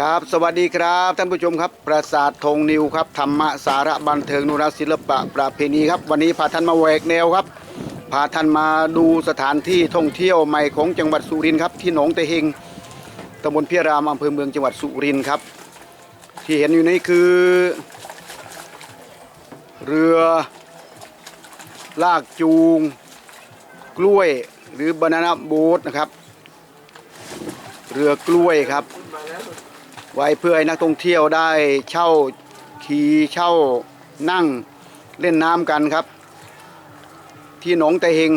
ครับ สวัสดีครับท่านผู้ชมครับ ประสาทธงนิวครับธรรมะสาระบันเทิงนุรักษ์ศิลปะประเพณีครับ วันนี้พาท่านมาแหวกแนวครับ พาท่านมาดูสถานที่ท่องเที่ยวใหม่ของจังหวัดสุรินทร์ครับที่หนองเตเฮงตำบลพิรามอำเภอเมืองจังหวัดสุรินทร์ครับ ที่เห็นอยู่นี้คือ เรือลากจูง กล้วยหรือบานานาโบ๊ทนะครับ เรือกล้วยครับ ไว้เพื่อให้นักท่องเที่ยวได้เช่าขี่เช่านั่งเล่นน้ำกันครับ ที่หนองตะเฮง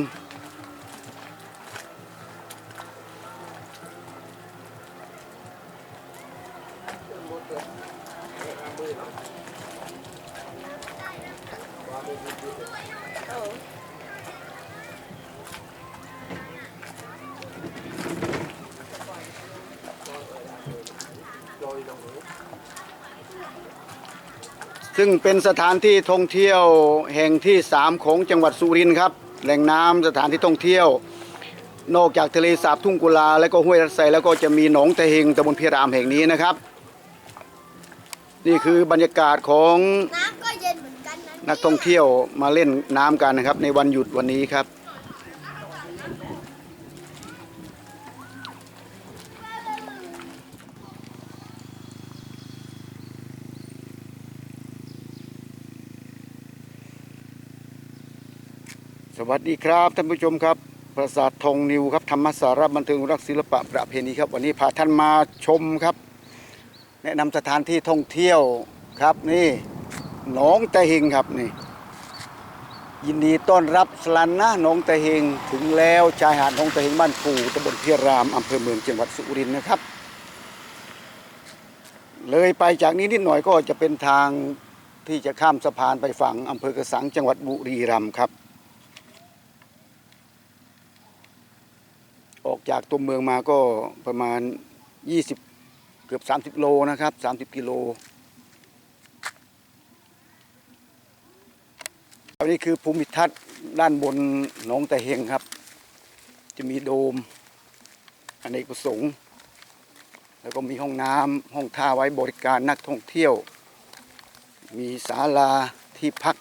ซึ่งเป็นสถานที่ท่องเที่ยวแห่งที่ 3 ของจังหวัดสุรินทร์ครับ แหล่งน้ำสถานที่ท่องเที่ยว นอกจากทะเลสาบทุ่งกุลา และก็ห้วยรัดไซแล้วก็จะมีหนองไตเฮงตำบลพิรามแห่งนี้นะครับ นี่คือบรรยากาศของน้ำก็เย็นเหมือนกันนะนักท่องเที่ยวมาเล่นน้ำกันนะครับ ในวันหยุดวันนี้ครับ สวัสดีครับท่านผู้ชมครับประสาททองนิวครับธรรมสาระบันเทิงรักศิลปะประเพณีครับวันนี้พาท่านมาชมครับ แนะนำสถานที่ท่องเที่ยวครับนี่หนองตะเฮงครับนี่ ยินดีต้อนรับสลันนะหนองตะเฮงถึงแล้วชายหาดหนองตะเฮงบ้านปู่ตำบลพิรามอำเภอเมืองจังหวัดสุรินทร์นะครับ เลยไปจากนี้นิดหน่อยก็จะเป็นทางที่จะข้ามสะพานไปฝั่งอำเภอกระสังจังหวัดบุรีรัมย์ครับ ออก จากตัวเมืองมาก็ประมาณ 20 เกือบ 30 โลนะครับ 30 กิโลอันนี้คือภูมิทัศน์ด้านบนหนองตะเฮงครับ จะมีโดมอเนกประสงค์ แล้วก็มีห้องน้ำห้องท่าไว้บริการนักท่องเที่ยว มีศาลาที่พัก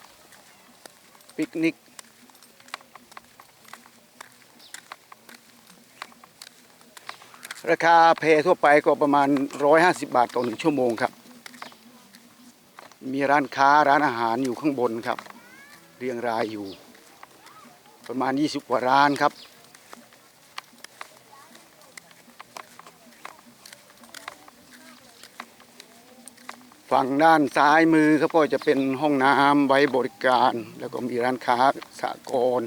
ปิกนิก ราคาเพทั่วไปก็ประมาณ 150 บาทต่อหนึ่งชั่วโมงครับ มีร้านค้าร้านอาหารอยู่ข้างบนครับ เรียงรายอยู่ ประมาณ 20 กว่าร้านครับ ฝั่งด้านซ้ายมือครับก็จะเป็นห้องน้ำไว้บริการ แล้วก็มีร้านค้าสากล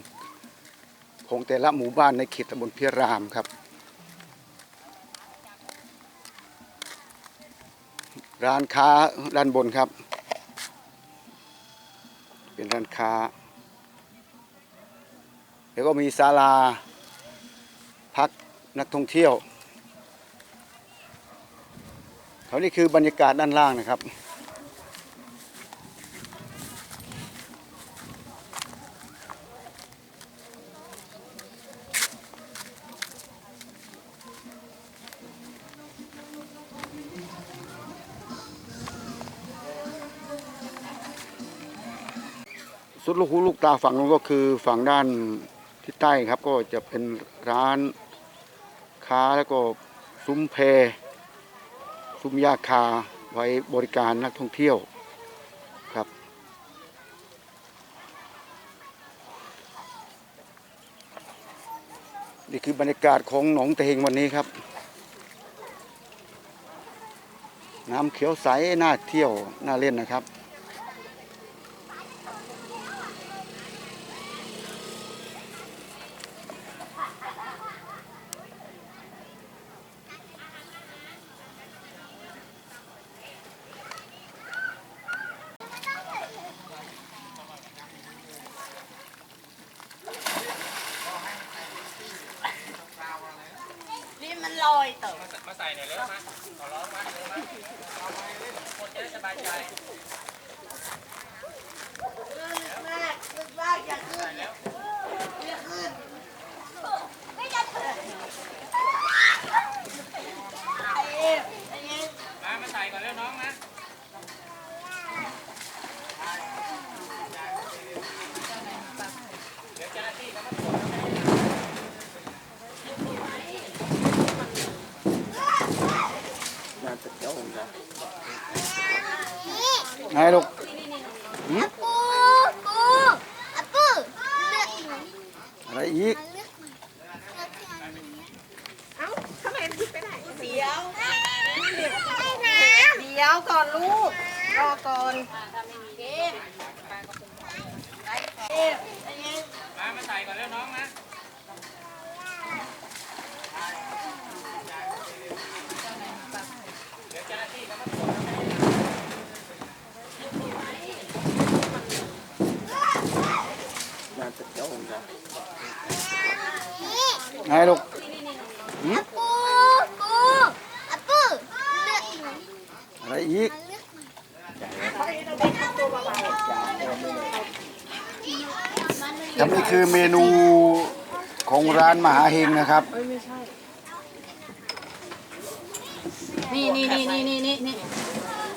ของแต่ละหมู่บ้านในเขตตำบลพิรามครับ ร้านค้าด้านบนครับ เป็นร้านค้า แล้วก็มีศาลา พักนักท่องเที่ยวเขานี่คือบรรยากาศด้านล่างนะครับ สุดลูกหูลูกตาฝั่งนู้นก็คือฝั่งด้านทิศใต้ครับ ก็จะเป็นร้านค้าแล้วก็ซุ้มเพซุ้มยาคาไว้บริการนักท่องเที่ยวครับ นี่คือบรรยากาศของหนองเตงวันนี้ครับ น้ำเขียวใสน่าเที่ยวน่าเล่นนะครับ นี่ มาใส่หน่อยเร็วมาขอร้องมาเร็วมาเอาไปเล่นคนจะได้สบายใจลึกมากลึกมากอย่าขึ้นอย่าขึ้นไม่จะถึงไอ้เอ็มไอ้เอ็ม มา นลูก อาปูปูอาปูเลือกหน่อย อะไรอีก เลือกหน่อยเลือกที่อันนี้เอ้าทำไมไปไหนเดี๋ยวไปน้ำ เดี๋ยวก่อนลูก รอก่อน มามาใส่ก่อนแล้วน้องนะ ไหนลูก อาปูปูอาปูเลือกหน่อย อะไรอีก เลือกหน่อย ครับนี่คือ เมนูของร้านมหาเฮงนะครับ นี่นี่นี่นี่นี่นี่นี่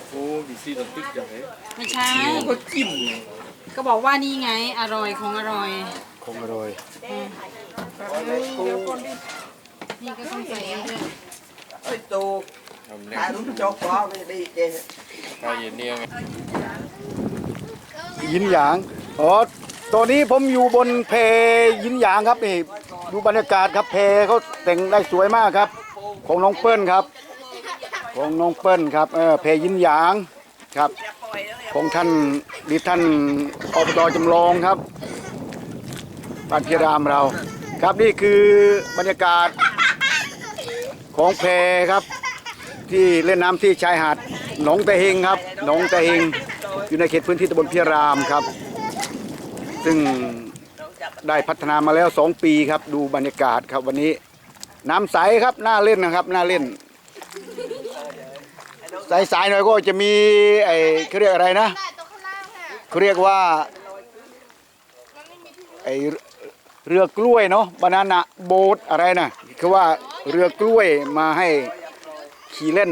โอ้บีซีต้องตึกอย่างไรไม่ใช่ ก็จิ้มไงก็บอกว่านี่ไง อร่อยของอร่อยคงอร่อย นี่ก็ต้องใส่ด้วยเอ้ยตูทำเนี่ยถ่ายรูปโจ๊กก็ไม่ดีเจข้าวเย็นเนี่ยไง ยินหยาง อ๋อ ตัวนี้ผมอยู่บนเพยินหยางครับนี่ดูบรรยากาศครับเพเขาแต่งได้สวยมากครับ ของน้องเปิ้ลครับ ของน้องเปิ้ลครับเออเพยินหยางครับ ของท่านดิท่านอบตจำลองครับบ้านพิรามเรา ครับนี่คือบรรยากาศของเพครับ ที่เล่นน้ำที่ชายหาดหนองตะเฮงครับหนองตะเฮงอยู่ในเขตพื้นที่ตำบลพิรามครับ ซึ่งได้พัฒนามาแล้ว 2 ปีครับ ดูบรรยากาศครับวันนี้ น้ำใสครับน่าเล่นนะครับน่าเล่นสายๆหน่อยก็จะมีไอ้เขาเรียกอะไรนะเขาเรียกว่าไอ้เรือกล้วยเนาะบานานะโบ๊ทอะไรนะคือว่าเรือกล้วยมาให้ขี่เล่น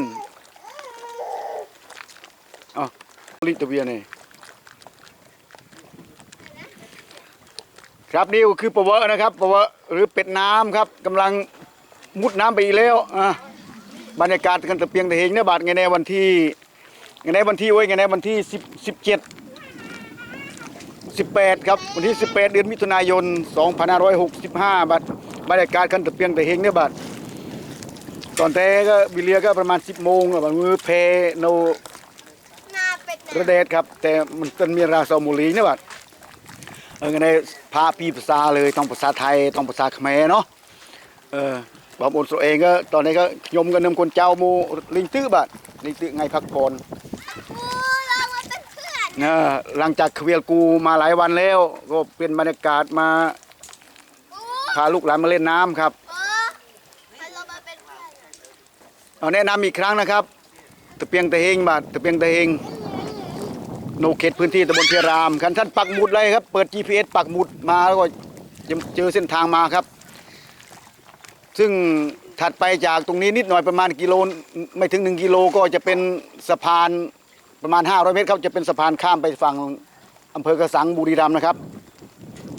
อ๋อลิตเวียนี่ ครับนี่ก็คือปะเวะนะครับปะเวะหรือเป็ดน้ำครับกำลังมุดน้ำไปอีกแล้วอะบรรยากาศกันตะเปียงตะเฮงเนี่ยบาดไงในวันที่ไงในวันที่ไว้ไงในวันที่สิบสิบเจ็ด18ครับวันที่18เดือนมิถุนายน2565บัดบรรยากาศคันตะเปียงแต่เฮงเนี่ยบัดตอนแต่ก็วิเลียก็ประมาณ10โมงอะบัดมือเพโนหน้าเป็ดนะระเดชครับ แต่มันต้นมีราซามูลีเนี่ยบัดเออไงใน พาปีภาษาเลยต้องภาษาไทยต้องภาษาเขมรเนาะเออบางคนตัวเองก็ตอนนี้ก็ยมกันนำคนเจ้าหมูลิงตื้อบัดลิงตื้อไงพักผ่อนปูเรามาเป็นเพื่อนนะหลังจากเควียลกูมาหลายวันแล้ว ก็เป็นบรรยากาศมาปูพาลูกหลานมาเล่นน้ำครับเออให้เรามาเป็นเพื่อนเอาแนะนำอีกครั้งนะครับตะเปียงตะเฮงบาทตะเปียงตะเฮง โนเขตพื้นที่ตำบลเพียรามคันท่านปักหมุดเลยครับ เปิด GPS ปักหมุดมาแล้วก็จะเจอเส้นทางมาครับ ซึ่งถัดไปจากตรงนี้นิดหน่อยประมาณกิโลไม่ถึง 1 กิโลก็จะเป็นสะพานประมาณ 500 เมตรครับจะเป็นสะพานข้ามไปฝั่งอำเภอกระสังบุรีรัมย์นะครับ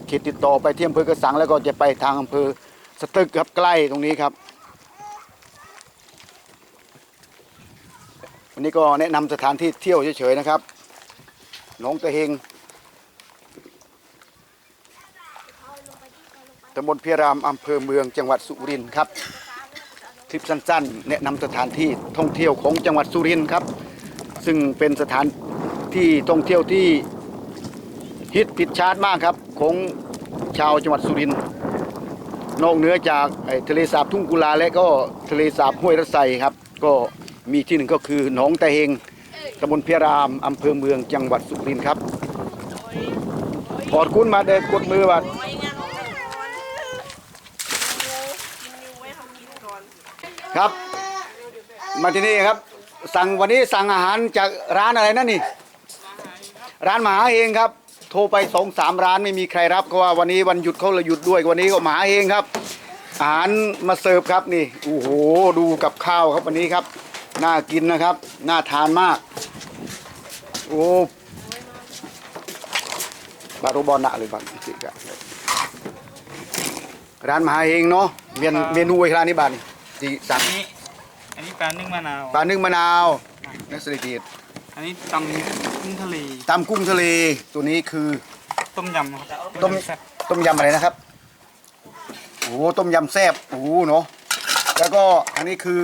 เขตติดต่อไปที่อำเภอกระสังแล้วก็จะไปทางอำเภอสตึกครับใกล้ตรงนี้ครับวันนี้ก็แนะนำสถานที่เที่ยวเฉยๆนะครับ หนองตะเฮงตำบลเพียรามอำเภอเมืองจังหวัดสุรินทร์ครับ คลิปสั้นๆ แนะนำสถานที่ท่องเที่ยวของจังหวัดสุรินทร์ครับ ซึ่งเป็นสถานที่ท่องเที่ยวที่ฮิตติดชาร์ตมากครับของชาวจังหวัดสุรินทร์นอกเหนือจากทะเลสาบทุ่งกุลาและก็ทะเลสาบห้วยระไซครับ ก็มีที่หนึ่งก็คือหนองตะเฮง ตำบลเพียรามอำเภอเมืองจังหวัดสุรินทร์ครับกอดคุณมาเดินกดมือบัดครับ มาที่นี่ครับ สั่งวันนี้สั่งอาหารจากร้านอะไรนั่นนี่ ร้านหมาเองครับ โทรไปสองสามร้านไม่มีใครรับเพราะว่าวันนี้วันหยุดเขาเลยหยุดด้วยวันนี้ก็หมาเองครับ อาหารมาเสิร์ฟครับนี่โอ้โหดูกับข้าวครับวันนี้ครับ น่ากินนะครับ น่าทานมาก โอ้บาโรบอลนะเลยบางสิกะร้านมหาเองเนาะเมนเมนูไว้ครานี้บานจีสั่งอันนี้อันนี้ปลานึ่งมะนาวปลานึ่งมะนาวนักสถิติอันนี้ตกุ้งทะเลตำกุ้งทะเลตัวนี้คือต้มยำครับต้มแซ่บต้มยำอะไรนะครับโอ้โหต้มยำแซ่บโอ้โหเนาะแล้วก็อันนี้คือ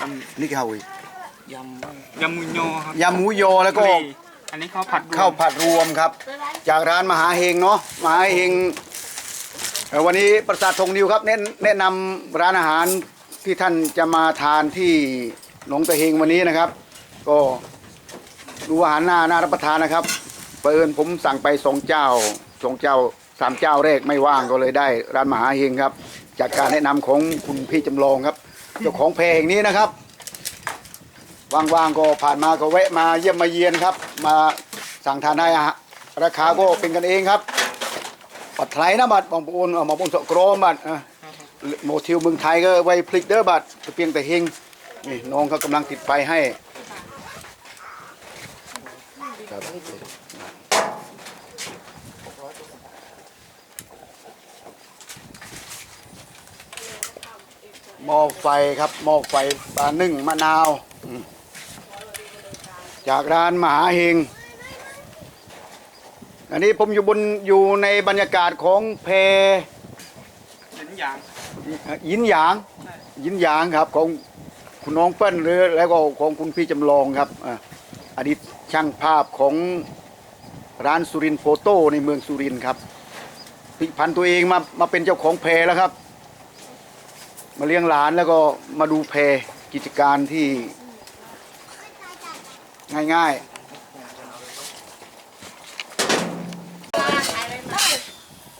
อันนี่ข้าวอีก ยำยำมุนโยครับยำหมูยอแล้วก็ทะเลอันนี้ข้าวผัดรวมข้าวผัดรวมครับ จากร้านมหาเฮงเนาะมหาเฮงเอ่อวันนี้ประสาทธงนิวครับแนะแนะนำร้านอาหารที่ท่านจะมาทานที่หนองตะเฮงวันนี้นะครับ ก็ดูอาหารน่าน่ารับประทานนะครับเปิญผมสั่งไปสองเจ้าสองเจ้าสามเจ้าแรกไม่ว่างก็เลยได้ ร้านมหาเฮงครับ จากการแนะนำของคุณพี่จำลองครับเจ้าของแพรแห่งนี้นะครับ ว่างๆก็ผ่านมาก็แวะมาเยี่ยมมาเยียนครับ มาสั่งทานได้อะฮะราคาก็เป็นกันเองครับปัดไทยนะบัตรบางปูนเอามาบงสกรอมบัตรเออโมทิวเมืองไทยก็ไว้พลิกเด้อบัตรเพียงแต่เฮงนี่น้องเขากำลังติดไฟให้ครับหม้อไฟครับหม้อไฟปลานึ่งมะนาว จากร้านมหาเฮง อันนี้ผมอยู่บนอยู่ในบรรยากาศของแพหยินหยางยินหยางยินหยางครับของคุณน้องเปิ้ลหรือแล้วก็ของคุณพี่จำลองครับอะอดีตช่างภาพของร้านสุรินทร์โฟโต้ในเมืองสุรินทร์ครับพลิกพันตัวเองมามาเป็นเจ้าของแพแล้วครับ มาเลี้ยงหลานแล้วก็มาดูแพกิจการที่ ง่าย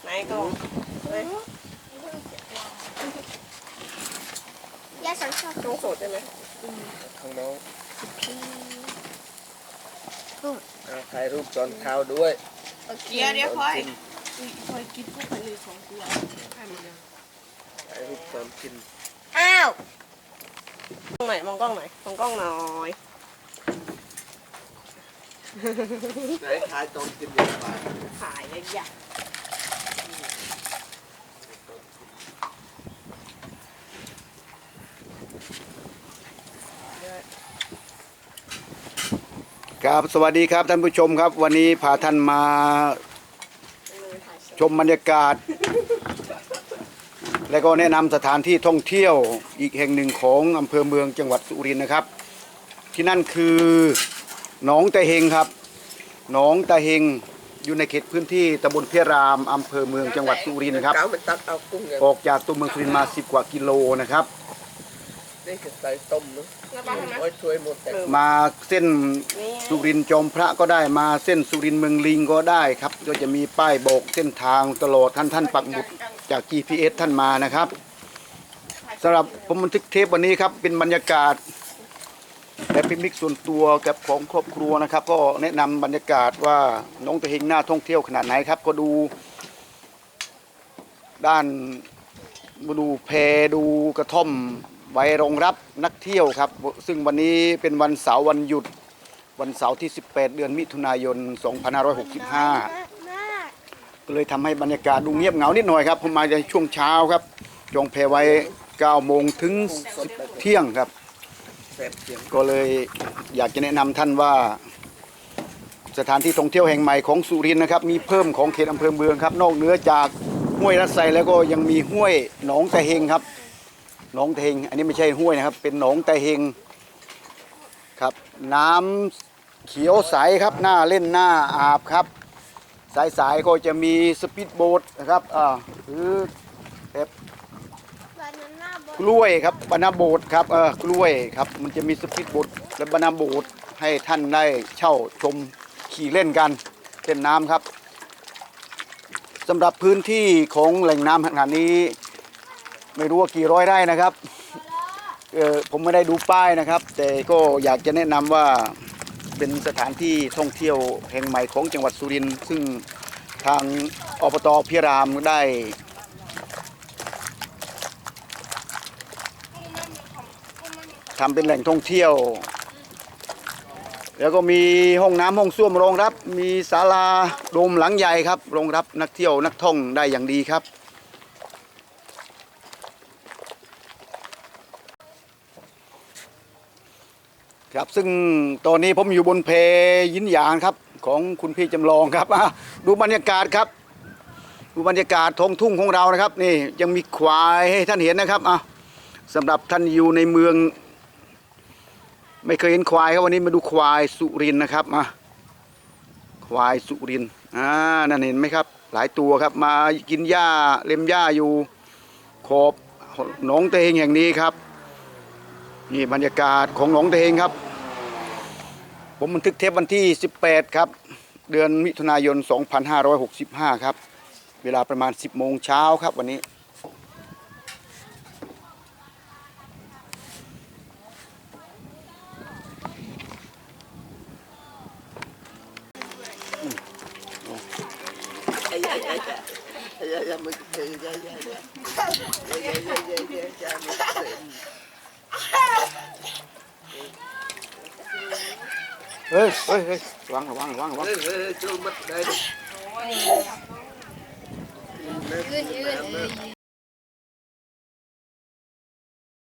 ไหนก็ยาสังชอบต้องสดได้ไหมข้างน้องเอาถ่ายรูปตอนเช้าด้วยเดี๋ยวเดี๋ยวพลอยถ่ายรูปตอนกิน อ้าวมองไหนมองกล้องไหนมองกล้องหน่อย ไหนถ่ายตอนกินอย่างไรถ่ายเลยอยาๆครับสวัสดีครับท่านผู้ชมครับ วันนี้พาท่านมาชมบรรยากาศ และก็แนะนำสถานที่ท่องเที่ยวอีกแห่งหนึ่งของอำเภอเมืองจังหวัดสุรินทร์นะครับ ที่นั่นคือ หนองตะเฮงครับหนองตะเฮงอยู่ในเขตพื้นที่ตำบลเพียรามอำเภอเมืองจังหวัดสุรินทร์ครับเก้ามันตัดเอากุ้งอย่างออกจากตัวเมืองสุรินทร์มา 10 กว่ากิโลนะครับ นี้คือใส่ต้มเนาะโอ้ยช่วยหมดแต่มาเส้นสุรินทร์จอมพระก็ได้มาเส้นสุรินทร์เมืองลิงก็ได้ครับ ก็จะมีป้ายบอกเส้นทางตลอดท่านท่านปักหมุดจาก GPS ท่านมานะครับสำหรับผมบันทึกเทปวันนี้ครับเป็นบรรยากาศ และพิมิกส่วนตัวกับของครอบครัวนะครับ ก็แนะนำบรรยากาศว่าน้องตะเฮงหน้าท่องเที่ยวขนาดไหนครับ ก็ดู ด้านมาดูแพดูกระท่อมไว้รองรับนักเที่ยวครับ ซึ่งวันนี้เป็นวันเสาร์วันหยุดวันเสาร์ที่ 18 เดือนมิถุนายน 2565 ก็เลยทำให้บรรยากาศดูเงียบเหงานิดหน่อยครับผมมาในช่วงเช้าครับ จองแพไว้ 9 โมงถึง 10 เที่ยงครับ ก็เลยอยากจะแนะนำท่านว่า สถานที่ท่องเที่ยวแห่งใหม่ของสุรินทร์นะครับ มีเพิ่มของเขตอำเภอเมืองครับ นอกเหนือจากห้วยรัดไซแล้วก็ยังมีห้วยหนองตะเฮงครับหนองตะเฮงอันนี้ไม่ใช่ห้วยนะครับ เป็นหนองตะเฮงครับ น้ำเขียวใสครับหน้าเล่นหน้าอาบครับ สายๆก็จะมีสปีดโบ๊ทนะครับอ่าหรือแบบ กล้วยครับบานาโบดครับเออกล้วยครับมันจะมีสปีดโบ๊ทและบานาโบดให้ท่านได้เช่าชมขี่เล่นกันเล่นน้ำครับสำหรับพื้นที่ของแหล่งน้ำขนาดนี้ ไม่รู้ว่ากี่ร้อยไร่นะครับเออผมไม่ได้ดูป้ายนะครับ แต่ก็อยากจะแนะนำว่าเป็นสถานที่ท่องเที่ยวแห่งใหม่ของจังหวัดสุรินทร์ซึ่งทางอบตพิรามได้ ทำเป็นแหล่งท่องเที่ยว แล้วก็มีห้องน้ำห้องส้วมรองรับ มีศาลาโดมหลังใหญ่ครับรองรับนักเที่ยวนักท่องได้อย่างดีครับ ครับซึ่งตอนนี้ผมอยู่บนเพยินหยางครับของคุณพี่จำลองครับดูบรรยากาศครับดูบรรยากาศท้องทุ่งของเรานะครับ นี่ยังมีควายให้ท่านเห็นนะครับอะสำหรับท่านอยู่ในเมือง ไม่เคยเห็นควายครับวันนี้มาดูควายสุรินนะครับอะควายสุรินอ่านั่นเห็นไหมครับ หลายตัวครับมากินหญ้าเล็มหญ้าอยู่ขอบหนองเตงแห่งนี้ครับ นี่บรรยากาศของหนองเตงครับ ผมบันทึกเทปวันที่ 18 ครับ เดือนมิถุนายน 2565 ครับ เวลาประมาณ 10โมงเช้าครับวันนี้ ไอ้ยายาย ไอ้ยายามันเจอยายายายายายายายามันเ